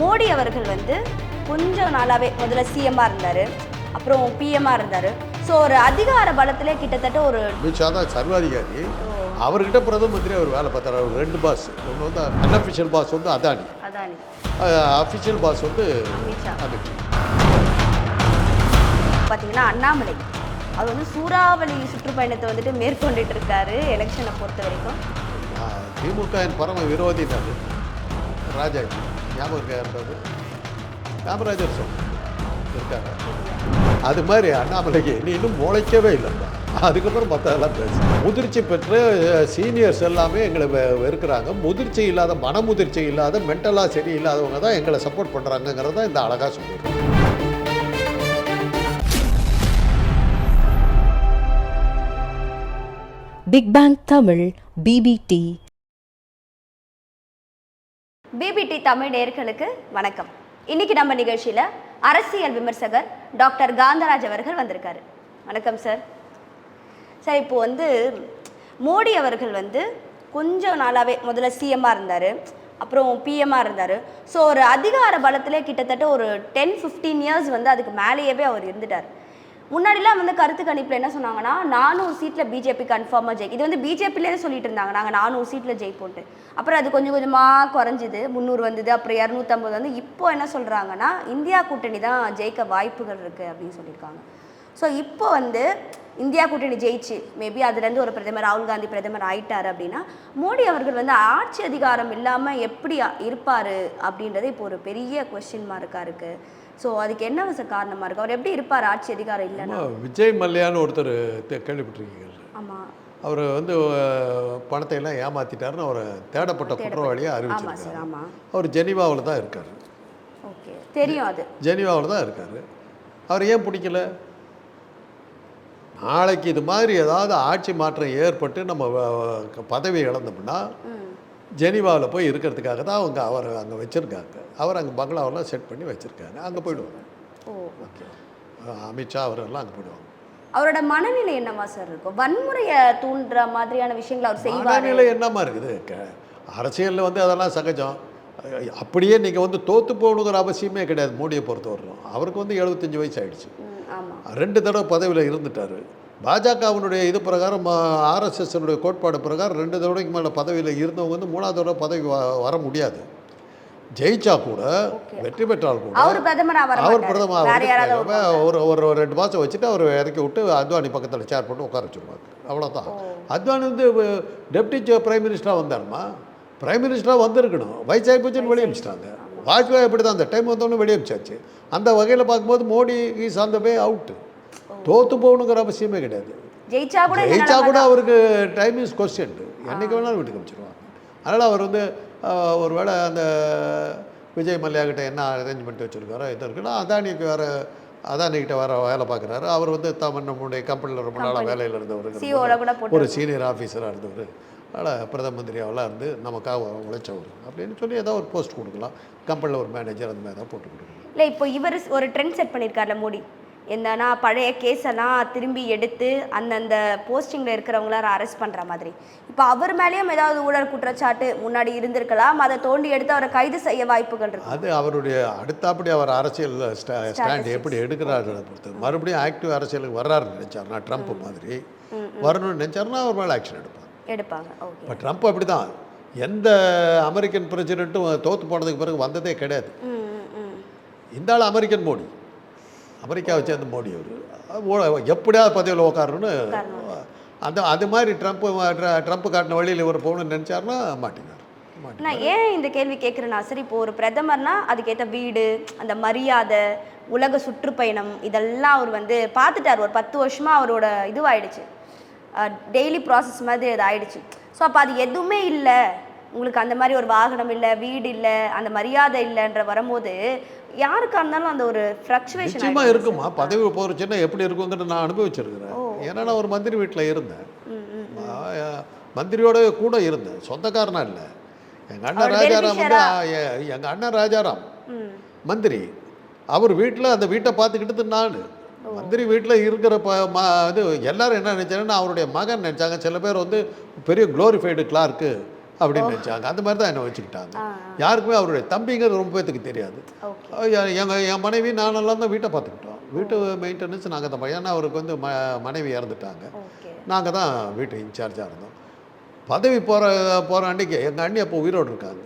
மோடி அவர்கள் வந்து கொஞ்சம் நாளாவே முதல்ல சிஎம்மாக இருந்தார் அப்புறம் பிஎம்மாக இருந்தார். ஸோ ஒரு அதிகார பலத்திலே கிட்டத்தட்ட ஒரு அமித்ஷா தான் சர்வாதிகாரி. அவர்கிட்ட பிரதம மந்திரி அவர் வேலை பார்த்தாரு. அவர் ரெண்டு பாஸ் ஒன்று வந்து அன்அஃபிஷியல் பாஸ் வந்து அதானி. அதானி. அஃபிஷியல் பாஸ் வந்து அமித்ஷா. பார்த்தீங்கன்னா அண்ணாமலை. அவர் வந்து சூறாவளி சுற்றுப்பயணத்தை வந்துட்டு மேற்கொண்டுட்டு இருக்காரு எலெக்ஷனை பொறுத்த வரைக்கும். திமுக இன் பரம விரோதி நான் ராஜாஜி. ஞாபகம் இருக்கா இருந்தது காமராஜர் சொன்ன இருக்காங்க. அது மாதிரி அண்ணாமலைக்கு நீ இன்னும் முளைக்கவே இல்லைப்பா அதுக்கப்புறம் மற்றதெல்லாம் பேசு. முதிர்ச்சி பெற்ற சீனியர்ஸ் எல்லாமே எங்களை வெ- வெறுக்கிறாங்க. முதிர்ச்சி இல்லாத மனமுதிர்ச்சி இல்லாத மென்டலாக சரி இல்லாதவங்க தான் எங்களை சப்போர்ட் பண்ணுறாங்கங்கிறத தான் இந்த அழகாக சொல்லியிருக்கோம் Big Bang Tamil PPD PPD Tamil நேயர்களுக்கு வணக்கம். இன்னைக்கு நம்ம நிகழ்ச்சியில் அரசியல் விமர்சகர் டாக்டர் காந்தராஜ் அவர்கள் வந்திருக்காரு. வணக்கம் சார் சார் இப்போ வந்து மோடி அவர்கள் வந்து கொஞ்சம் நாளாவே முதல்ல சிஎம்மாக இருந்தார் அப்புறம் பிஎம்மாக இருந்தார். ஸோ ஒரு அதிகார பலத்திலே கிட்டத்தட்ட ஒரு டென் ஃபிஃப்டீன் இயர்ஸ் வந்து அதுக்கு மேலேயவே அவர் இருந்துட்டார். முன்னாடிலாம் வந்து கருத்து கணிப்பில் என்ன சொன்னாங்கன்னா நானூறு சீட்டில் பிஜேபி கன்ஃபார்மாக ஜெயி இது வந்து பிஜேபிலேருந்து சொல்லிட்டு இருந்தாங்க. நாங்கள் நானூறு சீட்டில் ஜெயிப்போன்ட்டு அப்புறம் அது கொஞ்சம் கொஞ்சமாக குறைஞ்சிது. முந்நூறு வந்தது அப்புறம் இரநூத்தம்பது வந்து இப்போ என்ன சொல்கிறாங்கன்னா இந்தியா கூட்டணி தான் ஜெயிக்க வாய்ப்புகள் இருக்குது அப்படின்னு சொல்லியிருக்காங்க. ஸோ இப்போ வந்து இந்தியா கூட்டணி ஜெயிச்சு மேபி அதுலேருந்து ஒரு பிரதமர் ராகுல் காந்தி பிரதமர் ஆயிட்டார் அப்படின்னா மோடி அவர்கள் வந்து ஆட்சி அதிகாரம் இல்லாமல் எப்படி இருப்பார் அப்படின்றது இப்போ ஒரு பெரிய கொஸ்டின் மார்க்காக இருக்குது ஸோ அதுக்கு என்ன காரணமாக இருக்குது அவர் எப்படி இருப்பார்? ஆட்சி அதிகாரம் இல்லைன்னா? விஜய் மல்லையான்னு ஒருத்தர் கேள்விப்பட்டிருக்கீங்க. ஆமாம் அவர் வந்து பணத்தை எல்லாம் ஏமாத்திட்டாருன்னு அவரை தேடப்பட்ட குற்றவாளியாக அறிவிச்சிருக்காரு. அவர் ஜெனீவாவில் தான் இருக்கார். ஓகே. தெரியும் அது. ஜெனீவாவில் தான் இருக்கார். அவர் ஏன் பிடிக்கல? நாளைக்கு இது மாதிரி ஏதாவது ஆட்சி மாற்றம் ஏற்பட்டு நம்ம பதவி இழந்தோம்னா ஜெனீவாவில் போய் இருக்கிறதுக்காக தான் அவங்க அவர் அங்கே வச்சுருக்காங்க. அவர் அங்கே பங்களாவெல்லாம் செட் பண்ணி வச்சுருக்காங்க அங்கே போயிடுவாங்க. ஓ ஓகே. அமித்ஷா அவரெல்லாம் அங்கே போயிடுவாங்க. அவரோட மனநிலை என்னவா சார் இருக்கும்? வன்முறையை தூண்டுற மாதிரியான விஷயங்களை அவர் செய்வார். மனநிலை என்னமா இருக்குது? அரசியல்ல வந்து அதெல்லாம் சகஜம். அப்படியே நீங்கள் வந்து தோத்து போகணுங்கிற அவசியமே கிடையாது. மோடியை பொறுத்தவரைக்கும் அவருக்கு வந்து எழுபத்தஞ்சு வயசு ஆயிடுச்சு. ஆமாம் ரெண்டு தடவை பதவியில் இருந்துட்டார். பாஜகவினுடைய இது பிரகாரம் ஆர்எஸ்எஸ்னுடைய கோட்பாடு பிரகாரம் ரெண்டு தடவைக்கு மேலே பதவியில் இருந்தவங்க வந்து மூணாவது தடவை பதவி வ- வர முடியாது. ஜெயிச்சா கூட வெற்றி பெற்றால் கூட அவர் பிரதமரா ஒரு ஒரு ரெண்டு மாதம் வச்சுட்டு அவர் இறக்கி விட்டு அத்வானி பக்கத்தில் சேர் போட்டு உட்கார வச்சுருவாங்க அவ்வளோதான் அத்வானி வந்து டெப்டி பிரைம் மினிஸ்டராக வந்தாருமா? பிரைம் மினிஸ்டராக வந்திருக்கணும். வயசாகி போச்சுன்னு வெளியே அமிச்சிட்டாங்க வாஜ்பாய் அப்படி தான் அந்த டைம் வந்தோடனே வெளியே அமிச்சாச்சு அந்த வகையில் பார்க்கும்போது Modi is on the way out தோத்து போகணுங்கிற அவசியமே கிடையாது. ஜெயிச்சா கூட ஜெயிச்சா கூட அவருக்கு டைம் இஸ் கொஸ்டின் என்னைக்கு வேணாலும் வீட்டுக்கு அனுப்பிச்சிருவாங்க அதனால் அவர் வந்து ஆஹ், ஒருவேளை அந்த விஜய் மல்லையா கிட்ட என்ன அரேஞ்ச்மெண்ட் வச்சுருக்காரோ இது இருக்குன்னா அதானிக்கு வேறு அதானிக்கிட்ட வேறு வேலை பார்க்குறாரு. அவர் வந்து தம் நம்முடைய கம்பெனியில் ரொம்ப நாளாக வேலையில் இருந்தவர். ஒரு சீனியர் ஆஃபீஸராக இருந்தவர். அதனால் பிரதம மந்திரியாவெல்லாம் இருந்து நமக்காக உழைச்சவர் அப்படின்னு சொல்லி ஏதோ ஒரு போஸ்ட் கொடுக்கலாம். கம்பெனியில் ஒரு மேனேஜர் அந்த மாதிரி தான் போட்டு கொடுக்கலாம். இல்லை இப்போ இவர் ஒரு ட்ரெண்ட் செட் பண்ணியிருக்காருல மோடி. என்னன்னா பழைய கேஸ் எல்லாம் திரும்பி எடுத்து அந்தந்த போஸ்டிங்கில் இருக்கிறவங்கள அரெஸ்ட் பண்ணுற மாதிரி. இப்போ அவர் மேலேயும் ஏதாவது ஊழல் குற்றச்சாட்டு முன்னாடி இருந்திருக்கலாம். அதை தோண்டி எடுத்து அவரை கைது செய்ய வாய்ப்புகள் இருக்கு. அது அவருடைய அடுத்தாப்படி அவர் அரசியல் ஸ்டாண்ட் எப்படி எடுக்கிறாருன்றதை பொறுத்து. மறுபடியும் ஆக்டிவ் அரசியலுக்கு வர்றாருன்னு நினைச்சாருன்னா ட்ரம்ப் மாதிரி. வரணும்னு நினைச்சாருன்னா அவர் மேலே ஆக்ஷன் எடுப்பாங்க. ஓகே. இப்போ ட்ரம்ப் அப்படி தான் எந்த அமெரிக்கன் பிரசிடெண்ட்டும் தோற்று போனதுக்கு பிறகு வந்ததே கிடையாது. இந்த ஆள் அமெரிக்கன் மோடி. அமெரிக்காவை சேர்ந்த மோடி அவர். எப்படியாவது பதவியில் உட்காரணும்னு அந்த அது மாதிரி ட்ரம்ப் ட்ரம்ப் காட்டின வழியில் இவர் போகணும்னு நினச்சாருன்னா மாட்டினார். மாட்டி நான் ஏன் இந்த கேள்வி கேட்குறேன்னா சரி இப்போ ஒரு பிரதமர்னா அதுக்கேற்ற வீடு அந்த மரியாதை உலக சுற்றுப்பயணம் இதெல்லாம் அவர் வந்து பார்த்துட்டார். ஒரு பத்து வருஷமாக அவரோட இதுவாயிடுச்சு. டெய்லி ப்ராசஸ் மாதிரி அது ஆயிடுச்சு. ஸோ அப்போ அது எதுவுமே இல்லை. உங்களுக்கு அந்த மாதிரி ஒரு வாகனம் இல்லை வீடு இல்லை அந்த மரியாதை இல்லைன்ற வரும்போது யாருக்கா இருந்தாலும் அந்த ஒரு ஃப்ளக்சுவேஷன் நிச்சயமா இருக்குமா? பதவி போகிறச்சுன்னா எப்படி இருக்குங்கிறத நான் அனுபவிச்சிருக்கிறேன். ஏன்னா நான் ஒரு மந்திரி வீட்டில் இருந்தேன். மந்திரியோட கூட இருந்தேன். சொந்தக்காரனா இல்லை. எங்கள் அண்ணன் ராஜாராம் வந்து? எங்கள் அண்ணன் ராஜாராம் மந்திரி அவர் வீட்டில் அந்த வீட்டை பார்த்துக்கிட்டு நான். மந்திரி வீட்டில் இருக்கிற ப ம இது எல்லாரும் என்ன நினச்சாங்கன்னா அவருடைய மகன் நினச்சாங்க. சில பேர் வந்து பெரிய க்ளோரிஃபைடு கிளார்க்கு அப்படின்னு நினச்சாங்க. அந்த மாதிரி தான் என்னை வச்சுக்கிட்டாங்க. யாருக்குமே அவருடைய தம்பிங்கிறது ரொம்ப பேத்துக்கு தெரியாது. எங்கள் என் மனைவி நானெல்லாம் தான் வீட்டை பார்த்துக்கிட்டோம். வீட்டு மெயின்டெனன்ஸ் நாங்கள் தான் ஏன்னா அவருக்கு வந்து ம மனைவி இறந்துட்டாங்க. நாங்கள் தான் வீட்டு இன்சார்ஜாக இருந்தோம். பதவி போகிற போகிற அன்னைக்கு எங்கள் அண்ணி அப்போ உயிரோடு இருக்காங்க.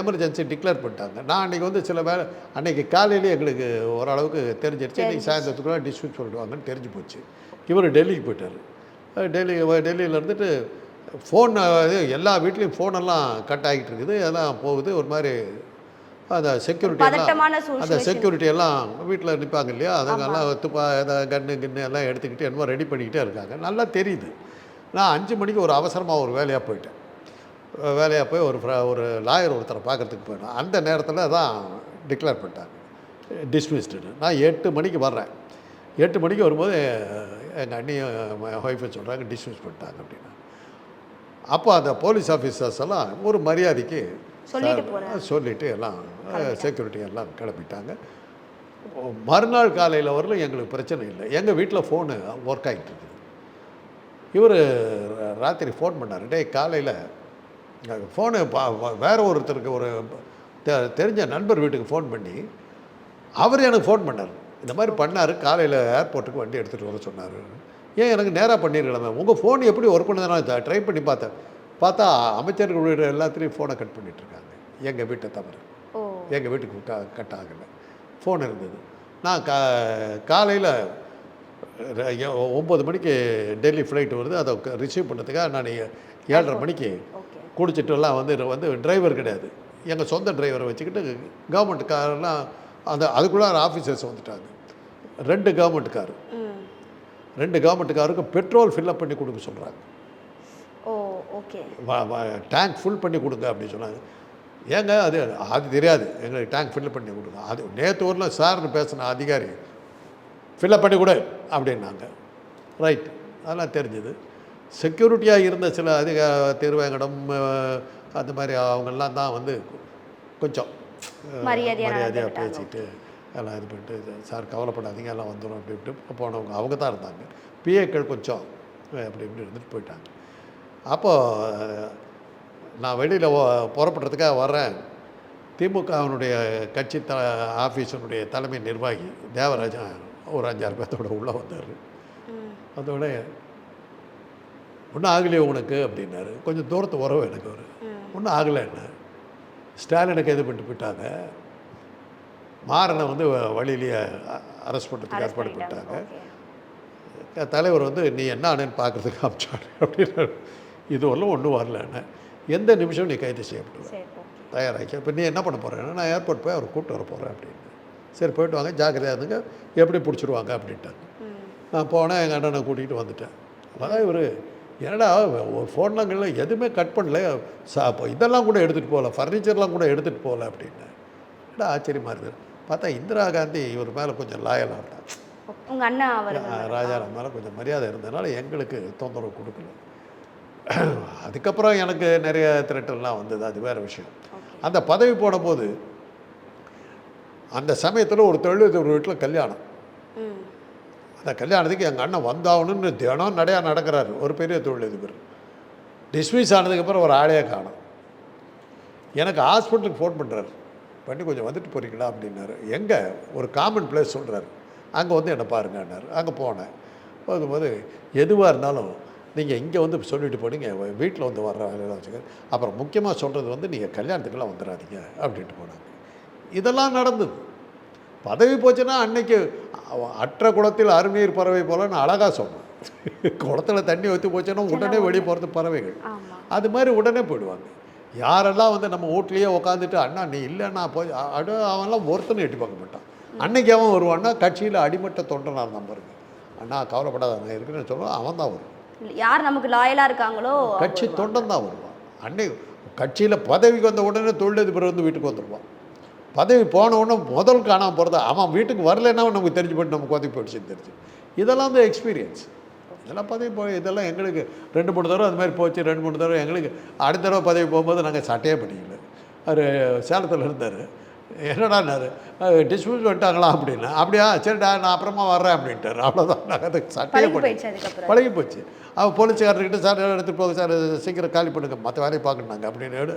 எமர்ஜென்சி டிக்ளேர் பண்ணிட்டாங்க. நான் அன்றைக்கி வந்து சில வேலை அன்றைக்கி காலையிலேயே எங்களுக்கு ஓரளவுக்கு தெரிஞ்சிருச்சு. இன்றைக்கி சாயந்தரத்துக்குள்ள டிஸ்மிஸ் பண்ணிடுவாங்கன்னு தெரிஞ்சு போச்சு. இவர் டெல்லிக்கு போயிட்டார். டெல்லி டெல்லியில் இருந்துட்டு ஃபோன் எல்லா வீட்லேயும் ஃபோனெல்லாம் கட் ஆகிட்டு இருக்குது. எல்லாம் போகுது. ஒரு மாதிரி அந்த செக்யூரிட்டி அந்த. செக்யூரிட்டி எல்லாம் வீட்டில் நிற்பாங்க இல்லையா? அதெல்லாம் துப்பா ஏதாவது கன்று கின்னு எல்லாம் எடுத்துக்கிட்டு என்னமோ ரெடி பண்ணிக்கிட்டே இருக்காங்க. நல்லா தெரியுது. நான் அஞ்சு மணிக்கு ஒரு அவசரமாக ஒரு வேலையாக போயிட்டேன். வேலையாக போய் ஒரு ஒரு லாயர் ஒருத்தரை பார்க்கறதுக்கு போயிட்டேன். அந்த நேரத்தில் தான் டிக்ளேர் பண்ணிட்டாங்க. டிஸ்மிஸ்டுன்னு நான் எட்டு மணிக்கு வர்றேன். எட்டு மணிக்கு வரும்போது எங்கள் அண்ணியும் ஒய்ஃபை சொல்கிறாங்க டிஸ்மிஸ் பண்ணிட்டாங்க அப்படின்னா. அப்போ அந்த போலீஸ் ஆஃபீஸர்ஸ் எல்லாம் ஒரு மரியாதைக்கு சொல்லிட்டு எல்லாம் செக்யூரிட்டி எல்லாம் கிளப்பிட்டாங்க மறுநாள் காலையில் வரலும் எங்களுக்கு பிரச்சனை இல்லை. எங்கள் வீட்டில் ஃபோனு ஒர்க் ஆகிட்டு இருக்குது. இவர் ராத்திரி ஃபோன் பண்ணார். டேய் காலையில் ஃபோனு வேற ஒருத்தருக்கு ஒரு தெரிஞ்ச நண்பர் வீட்டுக்கு ஃபோன் பண்ணி அவர் எனக்கு ஃபோன் பண்ணார். இந்த மாதிரி பண்ணார். காலையில் ஏர்போர்ட்டுக்கு வண்டி எடுத்துகிட்டு வர சொன்னார். ஏன் எனக்கு நேராக பண்ணிருக்கலாமே உங்கள் ஃபோன் எப்படி ஒர்க் பண்ணுது நான் ட்ரை பண்ணி பார்த்தேன். பார்த்தா அமைச்சர்கள் வீடு எல்லாத்துலேயும் ஃபோனை கட் பண்ணிட்டு இருக்காங்க எங்கள் வீட்டை தவிர எங்கள் வீட்டுக்கு க கட் ஆகலை. ஃபோன் இருந்தது. நான் கா காலையில் ஒம்பது மணிக்கு டெல்லி ஃப்ளைட் வருது. அதை ரிசீவ் பண்ணதுக்காக நான் ஏழரை மணிக்கு ஓகே குடிச்சிட்டு எல்லாம் வந்து வந்து டிரைவர் கிடையாது. எங்கள் சொந்த டிரைவரை வச்சுக்கிட்டு கவர்மெண்ட் காரெல்லாம் அந்த அதுக்குள்ளே ஆஃபீஸர்ஸ் வந்துட்டாங்க. ரெண்டு கவர்மெண்ட் கார் ரெண்டு கவர்மெண்ட் காருக்கும் பெட்ரோல் ஃபில்லப் பண்ணி கொடுக்க சொல்கிறாங்க ஓ ஓகே. டேங்க் ஃபுல் பண்ணி கொடுங்க அப்படின்னு சொன்னாங்க. ஏங்க அது அது தெரியாது. எங்களுக்கு டேங்க் ஃபில் பண்ணி கொடுங்க. அது நேற்று ஊரில் சார்னு பேசின அதிகாரி ஃபில்லப் பண்ணி கொடு அப்படின்னாங்க. ரைட் அதெல்லாம் தெரிஞ்சுது. செக்யூரிட்டியாக இருந்த சில அதிக திருவேங்கடம் அந்த மாதிரி அவங்கெல்லாம் தான் வந்து கொஞ்சம் மரியாதையாக. பேசிட்டு எல்லாம் இது பண்ணிட்டு சார் கவலைப்படாதீங்க எல்லாம் வந்துடும் அப்படி இப்படி. போனவங்க அவங்க தான் இருந்தாங்க. பிஏக்கள் கொஞ்சம் அப்படி இப்படி இருந்துட்டு போயிட்டாங்க. அப்போது நான் வெளியில் புறப்படுறதுக்காக வர்றேன். திமுகவினுடைய கட்சி த ஆஃபீஸினுடைய தலைமை நிர்வாகி தேவராஜன் ஒரு அஞ்சாறு பேர்த்தோட உள்ளே வந்தார். அதோட ஒன்றும் ஆகலையே உனக்கு அப்படின்னாரு. கொஞ்சம் தூரத்து உறவு எனக்கு அவர். ஒன்றும் ஆகலை என்ன? ஸ்டாலினுக்கு இது பண்ணிட்டு போயிட்டாங்க? மாறனை வந்து வழியிலேயே அரெஸ்ட் பண்ணுறதுக்கு ஏற்பாடு பண்ணிட்டாங்க. தலைவர் வந்து நீ என்ன ஆனேன்னு பார்க்குறதுக்கு அமிச்சாரு அப்படின்னு இது வரலும் ஒன்றும் வரலன்னு எந்த நிமிஷம் நீ கைது செய்யப்படுவ சரி ஓகே. தயாராகி இப்போ நீ என்ன பண்ண போகிறேன்னா நான் ஏர்போர்ட் போய் அவர் கூப்பிட்டு வர போகிறேன் அப்படின்னு. சரி போயிட்டு வாங்க. ஜாக்கிரதையாக இருந்துங்க. எப்படி பிடிச்சிருவாங்க? அப்படின்ட்டாங்க. நான் போனேன் எங்கள் அண்ணனை கூட்டிகிட்டு வந்துட்டேன். அதான் இவர் என்னடா ஒரு ஃபோன்லாங்களில் எதுவுமே கட் பண்ணல. சா இதெல்லாம் கூட எடுத்துகிட்டு போகல. ஃபர்னிச்சர்லாம் கூட எடுத்துகிட்டு போகல. அப்படின்னு ஆச்சரியமாக இருக்குது. பார்த்தா இந்திரா காந்தி இவர் மேலே கொஞ்சம் லாயலாக இருந்தாங்க உங்க அண்ணா அவர் ராஜாராம் மேலே கொஞ்சம் மரியாதை இருந்ததுனால எங்களுக்கு தொந்தரவு கொடுக்கல. அதுக்கப்புறம் எனக்கு நிறைய திரட்டல்லாம் வந்தது அது வேறு விஷயம். அந்த பதவி போன போது அந்த சமயத்தில் ஒரு தொழிலதிபர் வீட்டில் கல்யாணம். அந்த கல்யாணத்துக்கு எங்கள் அண்ணன் வந்தாகணும்னு தினம் நடையா நடக்கிறாரு ஒரு பெரிய தொழிலதிபர். டிஸ்மிஸ் ஆனதுக்கப்புறம் ஒரு ஆளையே காணும். எனக்கு ஹாஸ்பிட்டலுக்கு ஃபோன் பண்ணுறாரு பண்ணி கொஞ்சம் வந்துட்டு போகிறீங்களா அப்படின்னாரு. எங்கே? ஒரு காமன் பிளேஸ் சொல்கிறாரு அங்கே வந்து என்னை பாருங்கன்னாரு. அங்கே போனேன். போகும்போது எதுவாக இருந்தாலும் நீங்கள் இங்கே வந்து சொல்லிட்டு போனீங்க. வீட்டில் வந்து வர்ற வேலையெல்லாம் வச்சுக்க அப்புறம் முக்கியமாக சொல்கிறது வந்து நீங்கள் கல்யாணத்துக்கெல்லாம் வந்துடாதீங்க அப்படின்ட்டு போனாங்க. இதெல்லாம் நடந்தது. பதவி போச்சுன்னா அன்னைக்கு அற்ற குளத்தில் அருநீர் பறவை போல நான் அழகாக சொன்னேன் குளத்துல தண்ணி ஊற்றி போச்சுன்னா உடனே வெளியே போகிறது பறவைகள். அது மாதிரி உடனே போயிடுவாங்க. யாரெல்லாம் வந்து நம்ம வீட்லேயே உட்காந்துட்டு அண்ணா நீ இல்லைன்னா போய் அடு அவன்லாம் ஒருத்தனை எட்டி பார்க்க மாட்டான். அன்னைக்கு அவன் வருவான்னா கட்சியில் அடிமட்ட தொண்டனாக இருந்தான் பாருங்க. அண்ணா கவலைப்படாத நான் இருக்குன்னு சொல்லுவான் அவன் தான் வருவான். யார் நமக்கு லாயலா இருக்காங்களோ கட்சி தொண்டன் தான் வருவான். அன்னை கட்சியில் பதவிக்கு வந்த உடனே தொழிலதிபர் வந்து வீட்டுக்கு வந்துடுவான் பதவி போன உடனே முதல் காணாமல் போகிறது அவன் வீட்டுக்கு வரலைன்னா நமக்கு தெரிஞ்சு போயிட்டு நமக்கு உதவி போயிடுச்சுன்னு தெரிஞ்சு. இதெல்லாம் தான் எக்ஸ்பீரியன்ஸ் இதெல்லாம் பதவி போய் இதெல்லாம் எங்களுக்கு ரெண்டு மூணு தடவை அது மாதிரி போச்சு ரெண்டு மூணு தடவை எங்களுக்கு அடுத்த தடவை பதவி போகும்போது நாங்கள் சட்டையே பண்ணிக்கல அவர் சேலத்தில் இருந்தார். என்னடான்னாரு டிஸ்மிஸ் பண்ணிட்டாங்களா அப்படின்னா. அப்படியா சரிடா நான் அப்புறமா வர்றேன் அப்படின்ட்டாரு. அவ்வளோதான் நாங்கள் அதுக்கு சட்டையே பண்ணி பழகி போச்சு. அவன் போலீஸ்காரர்கிட்ட சார் எடுத்துகிட்டு போக சார் சீக்கிரம் காலி பண்ணுங்க. மற்ற வேலையை பார்க்கணுனாங்க அப்படின்னு எடு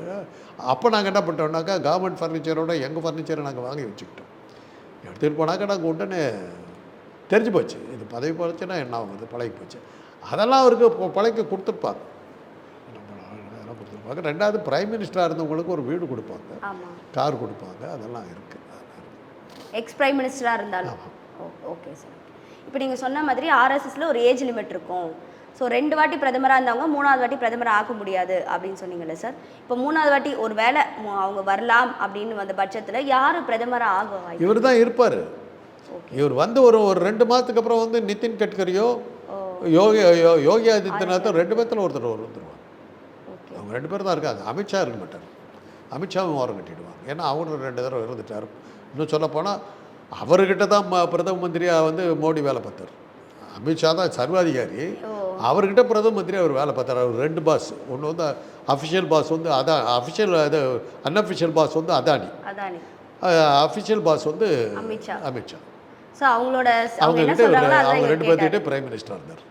அப்போ நாங்கள் என்ன பண்ணிட்டோம்னாக்கா கவர்மெண்ட் ஃபர்னிச்சரோட எங்கள் ஃபர்னிச்சரை நாங்கள் வாங்கி வச்சுக்கிட்டோம். எடுத்துகிட்டு போனாக்கா நாங்கள் உடனே தெரிஞ்சு போச்சு. இது பதவி போச்சுன்னா என்ன ஆகுது பழகி போச்சு. அதெல்லாம் அவருக்கு பொ- பழக்க கொடுத்துருப்பாங்க கொடுத்துருப்பாங்க? ரெண்டாவது பிரைம் மினிஸ்டராக இருந்தவங்களுக்கு ஒரு வீடு கொடுப்பாங்க. கார் கொடுப்பாங்க. அதெல்லாம் இருக்குது எக்ஸ் பிரைம் மினிஸ்டராக இருந்தாலும். ஓகே சார் இப்போ நீங்கள் சொன்ன மாதிரி ஆர்எஸ்எஸ்ல ஒரு ஏஜ் லிமிட் இருக்கும். ஸோ ரெண்டு வாட்டி பிரதமராக இருந்தவங்க மூணாவது வாட்டி பிரதமர் ஆக முடியாது அப்படின்னு சொன்னீங்கல்ல சார் இப்போ மூணாவது வாட்டி ஒரு மு- அவங்க வரலாம் அப்படின்னு வந்த பட்சத்தில் யார் பிரதமராக ஆக இவர் தான் இருப்பார். இவர் வந்து ஒரு ஒரு ரெண்டு மாதத்துக்கு அப்புறம் வந்து நிதின் கட்கரியோ யோகி யோகி ஆதித்யநாத்தும் ரெண்டு பேர்த்தில் ஒருத்தர் ஒரு வந்துருவாங்க ஓகே அவங்க ரெண்டு பேர் தான் இருக்காங்க. அமித்ஷா இருக்க மாட்டார். அமித்ஷாவும் ஓரம் கட்டிடுவாங்க. ஏன்னா அவரும் ரெண்டு தடவை இருந்துட்டார் இன்னும் சொல்லப்போனால் அவர்கிட்ட தான் பிரதம மந்திரியாக வந்து மோடி வேலை பார்த்தார். அமித்ஷா தான் சர்வாதிகாரி. அவர்கிட்ட பிரதம மந்திரி அவர் வேலை பார்த்தார். அவர் ரெண்டு பாஸ். ஒன்று வந்து அஃபிஷியல் பாஸ் வந்து அதான் அஃபிஷியல் அது அன்அஃபிஷியல் பாஸ் வந்து அதானி. அதானே. அஃபிஷியல் பாஸ் வந்து அமித்ஷா. அமித்ஷா. ஸோ அவங்களோட அவங்க என்ன சொல்கிறாங்களோ அவங்க ரெண்டு பேர்த்திட்டே பிரைம் மினிஸ்டர் இருந்தார்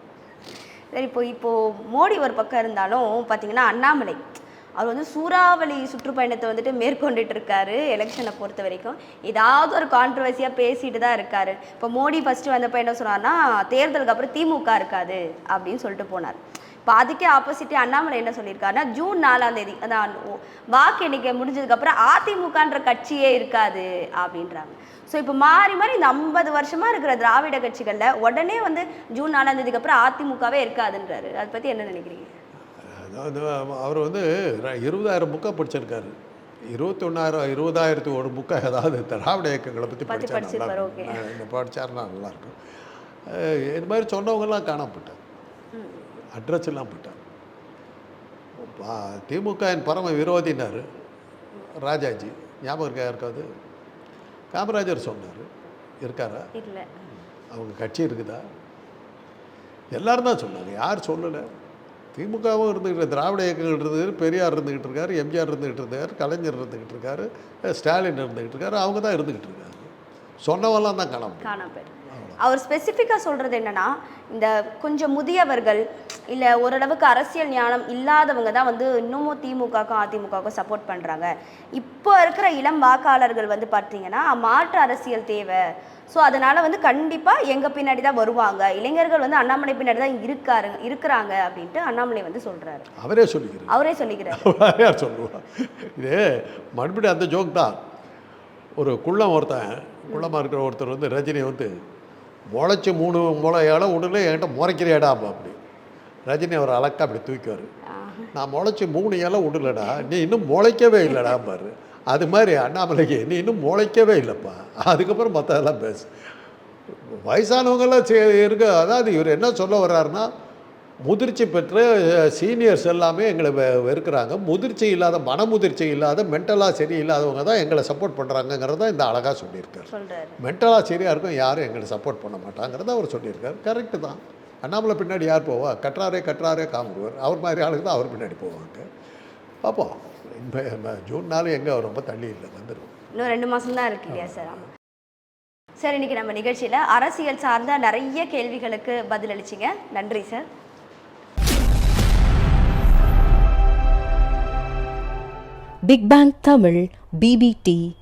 சரி இப்போ இப்போ மோடி ஒரு பக்கம் இருந்தாலும் பார்த்தீங்கன்னா அண்ணாமலை அவர் வந்து சூறாவளி சுற்றுப்பயணத்தை வந்துட்டு மேற்கொண்டுட்டு இருக்காரு எலெக்ஷனை பொறுத்த வரைக்கும். ஏதாவது ஒரு கான்ட்ரவர்சியாக பேசிட்டு தான் இருக்காரு. இப்போ மோடி ஃபர்ஸ்ட் வந்தப்போ என்ன சொன்னார்னா தேர்தலுக்கு அப்புறம் திமுக இருக்காது அப்படின்னு சொல்லிட்டு போனார். இப்போ அதுக்கே ஆப்போசிட்டே அண்ணாமலை என்ன சொல்லியிருக்காருன்னா ஜூன் நாலாம் தேதி அதான் வாக்கு எண்ணிக்கை முடிஞ்சதுக்கப்புறம் அதிமுகன்ற கட்சியே இருக்காது அப்படின்றாங்க. ஸோ இப்போ மாறி மாறி இந்த ஐம்பது வருஷமா இருக்கிற திராவிட கட்சிகளில் உடனே வந்து ஜூன் நாலாம் தேதிக்கு அப்புறம் அதிமுகவே இருக்காதுன்றாரு. அதை பற்றி என்ன நினைக்கிறீங்க? அதாவது அவர் வந்து இருபதாயிரம் புக்கை படிச்சிருக்காரு. இருபத்தி ஒன்றாயிரம் இருபதாயிரத்தி ஒரு புக்கை ஏதாவது திராவிட இயக்கங்களை பற்றி பத்தி படித்தா நல்லா படித்தாருன்னா நல்லாயிருக்கும் இது மாதிரி சொன்னவங்கெல்லாம் காணப்பட்டார் அட்ரஸ் எல்லாம் போட்டார். பா- திமுகவின் பரம விரோதினார் ராஜாஜி. ஞாபகம் இருக்கா இருக்காது காமராஜர் சொன்னார். இருக்காரா? இல்லை. அவங்க கட்சி இருக்குதா? எல்லாரும் தான் சொன்னாங்க. யார் சொல்லலை? திமுகவும் இருந்துக்கிட்டு திராவிட இயக்கங்கள் இருந்தது பெரியார் இருந்துக்கிட்டு இருக்காரு எம்ஜிஆர் இருந்துக்கிட்டு இருக்காரு கலைஞர் இருந்துக்கிட்டு இருக்காரு ஸ்டாலின் இருந்துக்கிட்டு இருக்காரு அவங்க தான் இருந்துக்கிட்டு இருக்காங்க. சொன்னவெல்லாம் தான் காணாம போயிட்டாங்க. காணாம போயிரு. அவர் ஸ்பெசிஃபிக்காக சொல்கிறது என்னன்னா இந்த கொஞ்சம் முதியவர்கள் இல்லை ஓரளவுக்கு அரசியல் ஞானம் இல்லாதவங்க தான் வந்து இன்னமும் திமுகக்கும் அதிமுகவுக்கும் சப்போர்ட் பண்ணுறாங்க இப்போ இருக்கிற இளம் வாக்காளர்கள் வந்து பார்த்தீங்கன்னா மாற்று அரசியல் தேவை. ஸோ அதனால் வந்து கண்டிப்பாக எங்கள் பின்னாடி தான் வருவாங்க. இளைஞர்கள் வந்து அண்ணாமலை பின்னாடி தான் இருக்காரு இருக்கிறாங்க அப்படின்ட்டு அண்ணாமலை வந்து சொல்கிறாரு அவரே சொல்லிக்கிறார். அவரே சொல்லிக்கிறார். வேற யார் சொல்லுவா இது மறுபடியும் அந்த ஜோக் தான். ஒரு குள்ளம் ஒருத்தன் குள்ளமாக இருக்கிற ஒருத்தர் வந்து ரஜினி வந்து முளைச்சி மூணு முளையால உடனே என்கிட்ட முறைக்கிறியாடா அப்படி. ரஜினி அவர் அழக்கா அப்படி தூக்குவார். நான் முளைச்சி மூணு இலை விடலடா நீ இன்னும் முளைக்கவே இல்லைடா பாரு. அது மாதிரி அண்ணாமலைக்கு நீ இன்னும் முளைக்கவே இல்லைப்பா. அதுக்கப்புறம் மற்றதெல்லாம் பேசு. வயசானவங்கெல்லாம் சே இருக்க அதாவது இவர் என்ன சொல்ல வர்றாருன்னா முதிர்ச்சி பெற்ற சீனியர்ஸ் எல்லாமே எங்களை வெறுக்கிறாங்க. முதிர்ச்சி இல்லாத மனமுதிர்ச்சி இல்லாத மென்டலாக சரியில்லாதவங்க தான் எங்களை சப்போர்ட் பண்ணுறாங்கங்கிறத இந்த அழகாக சொல்லியிருக்காரு. மென்டலாக சரியாக இருக்கும் யாரும் எங்களை சப்போர்ட் பண்ண மாட்டாங்கிறத அவர் சொல்லியிருக்காரு. கரெக்டு தான். அண்ணாமலை பின்னாடி யார் போவா? கற்றாரே கற்றாரே காமுருவர் அவர் மாதிரி ஆளுக்கு தான் அவர் பின்னாடி போவாங்க. பார்ப்போம் இந்த ஜூன் நாள் எங்கே ரொம்ப தள்ளி இல்லை வந்துடும் இன்னும் ரெண்டு மாதம் தான் இருக்கு இல்லையா சார்? ஆமாம் சார் இன்னைக்கு நம்ம நிகழ்ச்சியில் அரசியல் சார்ந்த நிறைய கேள்விகளுக்கு பதிலளிச்சிங்க. நன்றி sir. Big bang Tamil PPT